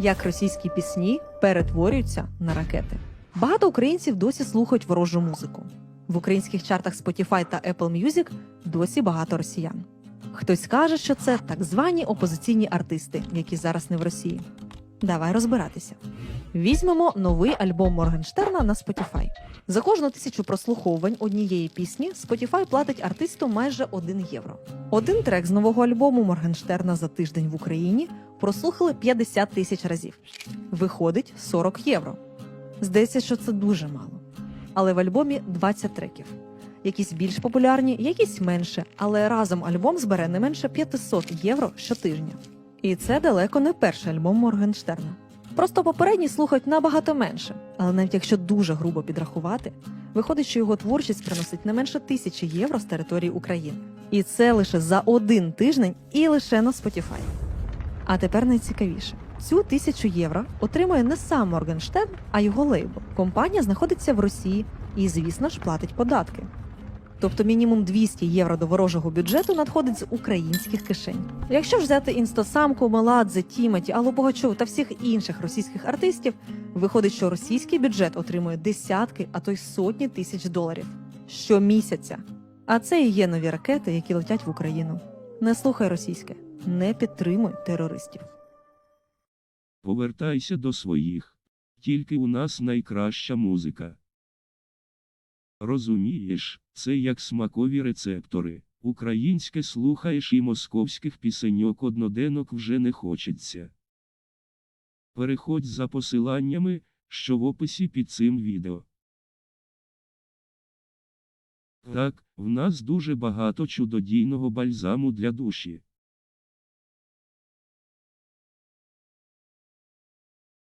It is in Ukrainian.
як російські пісні перетворюються на ракети. Багато українців досі слухають ворожу музику. В українських чартах Spotify та Apple Music досі багато росіян. Хтось каже, що це так звані опозиційні артисти, які зараз не в Росії. Давай розбиратися. Візьмемо новий альбом Моргенштерна на Spotify. За кожну тисячу прослуховувань однієї пісні Spotify платить артисту майже 1 євро. Один трек з нового альбому Моргенштерна за тиждень в Україні прослухали 50 тисяч разів. Виходить 40 євро. Здається, що це дуже мало. Але в альбомі 20 треків. Якісь більш популярні, якісь менше, але разом альбом збере не менше 500 євро щотижня. І це далеко не перший альбом Моргенштерна. Просто попередній слухають набагато менше, але навіть якщо дуже грубо підрахувати, виходить, що його творчість приносить не менше тисячі євро з території України. І це лише за один тиждень і лише на Spotify. А тепер найцікавіше: цю тисячу євро отримує не сам Моргенштерн, а його лейбл. Компанія знаходиться в Росії і, звісно ж, платить податки. Тобто мінімум 200 євро до ворожого бюджету надходить з українських кишень. Якщо ж взяти інстасамку, Меладзе, Тімоті, Аллу Богачову та всіх інших російських артистів, виходить, що російський бюджет отримує десятки, а то й сотні тисяч доларів щомісяця. А це і є нові ракети, які летять в Україну. Не слухай російське, не підтримуй терористів. Повертайся до своїх. Тільки у нас найкраща музика. Розумієш, це як смакові рецептори. Українське слухаєш і московських пісеньок одноденок вже не хочеться. Переходь за посиланнями, що в описі під цим відео. Так, в нас дуже багато чудодійного бальзаму для душі.